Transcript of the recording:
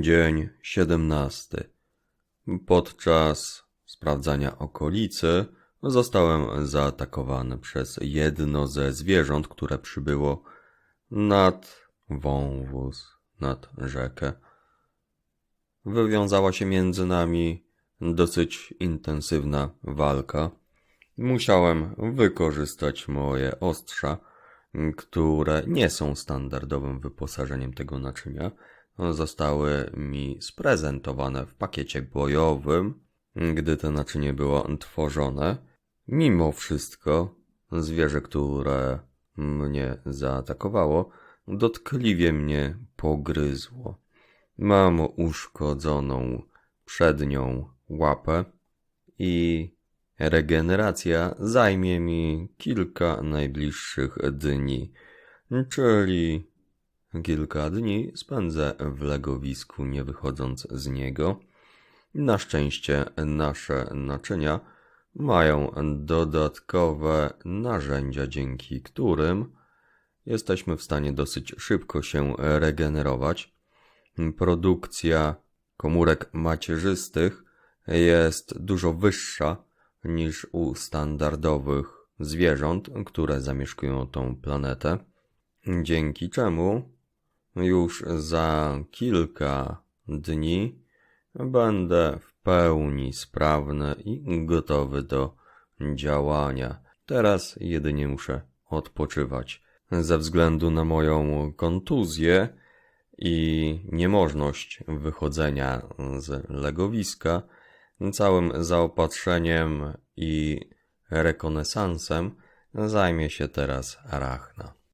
Dzień 17. Podczas sprawdzania okolicy zostałem zaatakowany przez jedno ze zwierząt, które przybyło nad wąwóz, nad rzekę. Wywiązała się między nami dosyć intensywna walka. Musiałem wykorzystać moje ostrza, które nie są standardowym wyposażeniem tego naczynia. Zostały mi sprezentowane w pakiecie bojowym, gdy to naczynie było tworzone. Mimo wszystko, zwierzę, które mnie zaatakowało, dotkliwie mnie pogryzło. Mam uszkodzoną przednią łapę i regeneracja zajmie mi kilka najbliższych dni, czyli kilka dni spędzę w legowisku, nie wychodząc z niego. Na szczęście nasze naczynia mają dodatkowe narzędzia, dzięki którym jesteśmy w stanie dosyć szybko się regenerować. Produkcja komórek macierzystych jest dużo wyższa niż u standardowych zwierząt, które zamieszkują tą planetę, dzięki czemu już za kilka dni będę w pełni sprawny i gotowy do działania. Teraz jedynie muszę odpoczywać. Ze względu na moją kontuzję i niemożność wychodzenia z legowiska, całym zaopatrzeniem i rekonesansem zajmie się teraz Arachna.